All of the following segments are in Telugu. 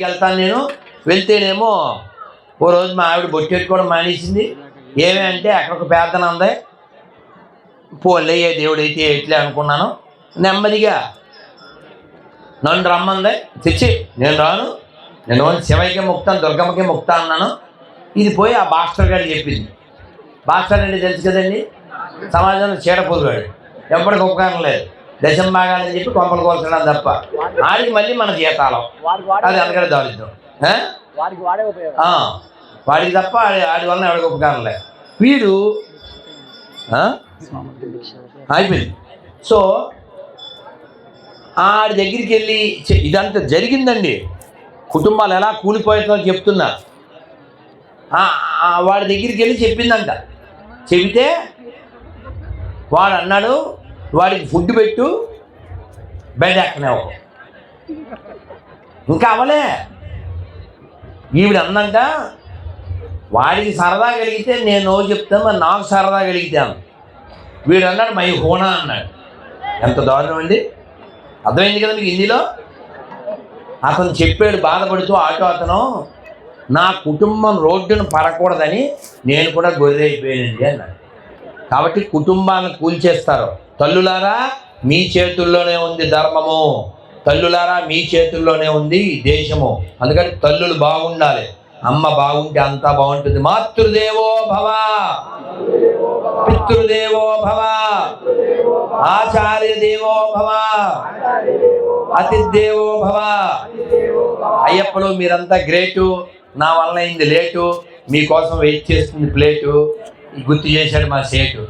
వెళ్తాను నేను. వెళ్తేనేమో ఓ రోజు మా ఆవిడ బొట్టెట్టుకోవడం మానేసింది. ఏమే అంటే అక్కడ ఒక ప్రార్థన ఉంది. పోలే ఏ ఎట్లే అనుకున్నాను. నెమ్మదిగా నన్ను రమ్మంది. తెచ్చి నేను రాను. నేను శివయ్యకి ముక్తాను దుర్గమ్మకి ముక్తా అన్నాను. ఇది పోయి ఆ బాస్టర్ గారు చెప్పింది. బాస్టర్ అంటే తెలుసు కదండి? సమాజంలో చీడపూరుగాడు ఎప్పటికి ఉపకారం లేదు. దశం భాగాలని చెప్పి కొంపలు కోల్చడం తప్ప ఆడికి మళ్ళీ మన జీతాలం. అది అందుకని దారిద్రం ఆ? వాడికి తప్ప ఆడి వలన ఎవరికి ఉపకారం లేదు. వీడు? అయిపోయింది. సో ఆడి దగ్గరికి వెళ్ళి ఇదంతా జరిగిందండి. కుటుంబాలు ఎలా కూలిపోతుందో చెప్తున్నా. వాడి దగ్గరికి వెళ్ళి చెప్పిందంట. చెబితే వాడు అన్నాడు వాడికి ఫుడ్ పెట్టు బెడ్ ఎక్కనేవు ఇంకా అవలే ఈవిడ అందంట వాడికి సరదా కలిగితే నేను నో చెప్తాను మరి నాకు సరదా కలిగితాను వీడు అన్నాడు మై హోనా అన్నాడు. ఎంత దారుణం అండి. అర్థమైంది కదా మీకు హిందీలో? అతను చెప్పాడు బాధపడుతూ ఆటో అతను నా కుటుంబం రోడ్డును పడకూడదని నేను కూడా గొర్రె అయిపోయానండి అన్నాడు. కాబట్టి కుటుంబాలను కూల్చేస్తారు. తల్లులారా మీ చేతుల్లోనే ఉంది ధర్మము. తల్లులారా మీ చేతుల్లోనే ఉంది దేశము. అందుకని తల్లులు బాగుండాలి. అమ్మ బాగుంటే అంతా బాగుంటుంది. మాతృదేవో భవ. పితృదేవో భవ. ఆచార్య దేవో భవ. అతిథేవో భవ. అయ్యప్పలు మీరంతా గ్రేటు. నా వల్ల అయింది లేటు. మీకోసం వెయిట్ చేస్తుంది ప్లేటు. గుర్తు చేశాడు మా సేటు?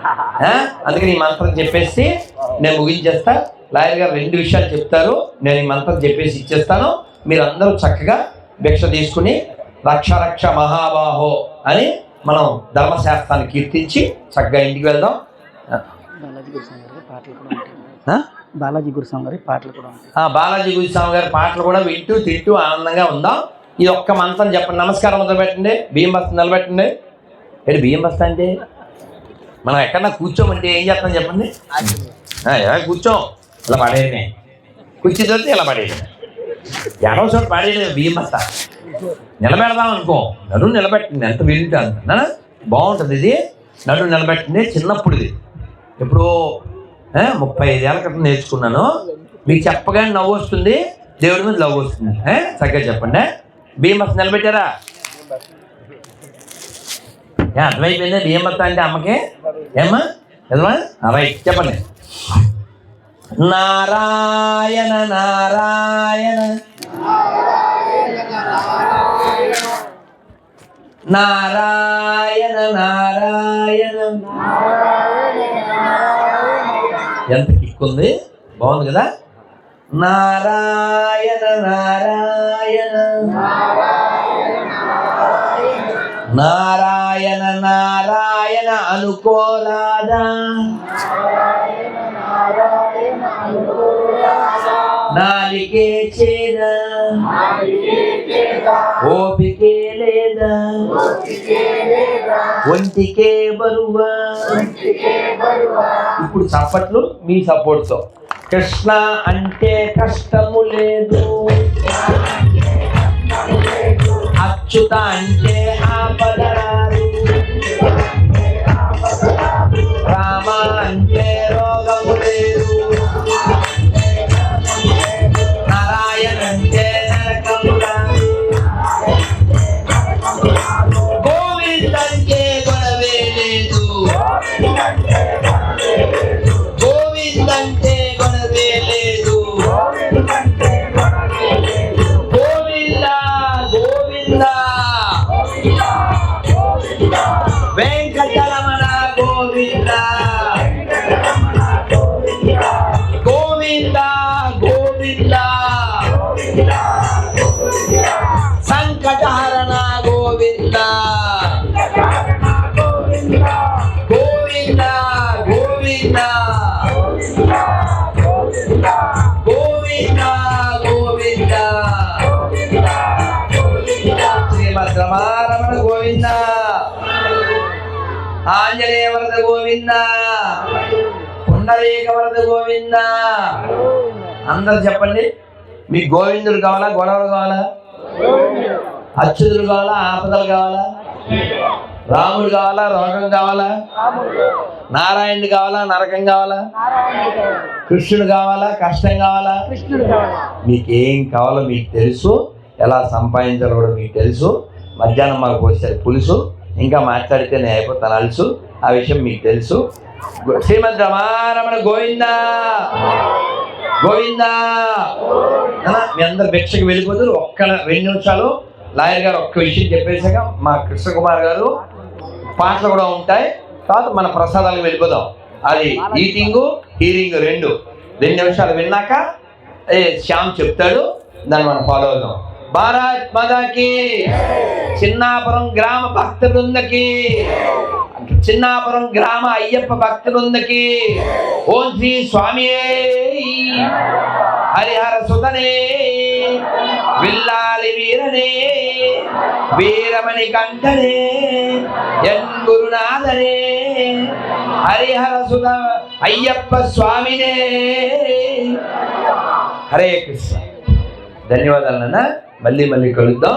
అందుకని ఈ మంత్రం చెప్పేసి నేను ముగించేస్తా. లాయర్ గారు రెండు విషయాలు చెప్తారు. నేను ఈ మంత్రం చెప్పేసి ఇచ్చేస్తాను. మీరు అందరూ చక్కగా భిక్ష తీసుకుని రక్ష రక్ష మహాబాహో అని మనం ధర్మశాస్త్రాన్ని కీర్తించి చక్కగా ఇంటికి వెళ్దాం. బాలాజీ గురుస్వామి గారి పాటలు కూడా? బాలాజీ గురుస్వామి గారి పాటలు కూడా ఉంటాయి. ఆ బాలాజీ గురుస్వామి గారి పాటలు కూడా వింటూ తింటూ ఆనందంగా ఉందాం. ఇది ఒక్క మంత్రం చెప్పండి. నమస్కారం మొదలు పెట్టండి బస్తా నిలబెట్టండి. ఏంటి బియ్యం బస్తా అంటే? మనం ఎక్కడన్నా కూర్చోమంటే ఏం చేస్తాం చెప్పండి? ఎలా కూర్చోం? ఇలా పడేయడమే కుర్చీ దొరికితే ఇలా పడేయండి ఎడవ చోట పడేయలేదు బియ్యం బస్తా. నిలబెడదాం అనుకో. నడు నిలబెట్టింది. ఎంత వీలుంటే అంత. బాగుంటుంది ఇది. నడు నిలబెట్టింది చిన్నప్పుడు ఇది. ఇప్పుడు ముప్పై ఐదేళ్ళ క్రితం నేర్చుకున్నాను. మీకు చెప్పగానే నవ్వు వస్తుంది. దేవుడి మీద లవ్ వస్తుంది. చక్కగా చెప్పండి. బియ్యం బస్తా నిలబెట్టారా? అర్థమైపోయిందా బియ్యం బస్తా అంటే అమ్మకి ఏమ్మా ఎదమా రైట్ చెప్పండి నారాయణ నారాయణ నారాయణ నారాయణ ఎంత కిక్ ఉంది బాగుంది కదా నారాయణ నారాయణ నారాయణ నారాయణ అనుకోరాదా? నాలికే చేద? ఓపికే లేదా? ఒంటికే బరువా? ఇప్పుడు చప్పట్లు మీ సపోర్ట్తో. కృష్ణ అంటే కష్టము లేదు. అచ్యుత అంటే గోవింద్ ఆంజనేయ వరద గోవింద. పుండరీక వరద గోవింద. అందరు చెప్పండి మీకు గోవిందుడు కావాలా గొడవలు కావాలా? అచ్యుతుడు కావాలా ఆపదలు కావాలా? రాముడు కావాలా రోగం కావాలా? నారాయణుడు కావాలా నరకం కావాలా? కృష్ణుడు కావాలా కష్టం కావాలా? మీకేం కావాలో మీకు తెలుసు. ఎలా సంపాదించాలో కూడా మీకు తెలుసు. మధ్యాహ్నం మాకు వచ్చేది పులుసు. ఇంకా మాట్లాడితే నేను అయిపోతాను అలుసు ఆ విషయం మీకు తెలుసు. శ్రీమద్ రమారమణ గోవిందా! గోవిందా! మీ అందరు భిక్షకు వెళ్ళిపోతారు. ఒక్క రెండు నిమిషాలు. లాయర్ గారు ఒక్క విషయం చెప్పేసాక మా కృష్ణకుమార్ గారు పాటలు కూడా ఉంటాయి. తర్వాత మన ప్రసాదాలకు వెళ్ళిపోదాం. అది ఈటింగ్ హీరింగ్ రెండు. రెండు నిమిషాలు విన్నాక శ్యామ్ చెప్తాడు. దాన్ని మనం ఫాలో అవుదాం. భారత్ మాతాకి. చిన్నాపురం గ్రామ భక్త బృందకి చిన్నాపురం గ్రామ అయ్యప్ప భక్త బృందకి ఓం శ్రీ స్వామి హరిహర సుతనే. విల్లాలి వీరనే. వీరమణి కంఠనే. ఎన్ గురునాథనే. హరిహర సుత అయ్యప్ప స్వామినే. హరే కృష్ణ. ధన్యవాదాలు నాన్న మళ్ళీ మళ్ళీ కలుద్దాం.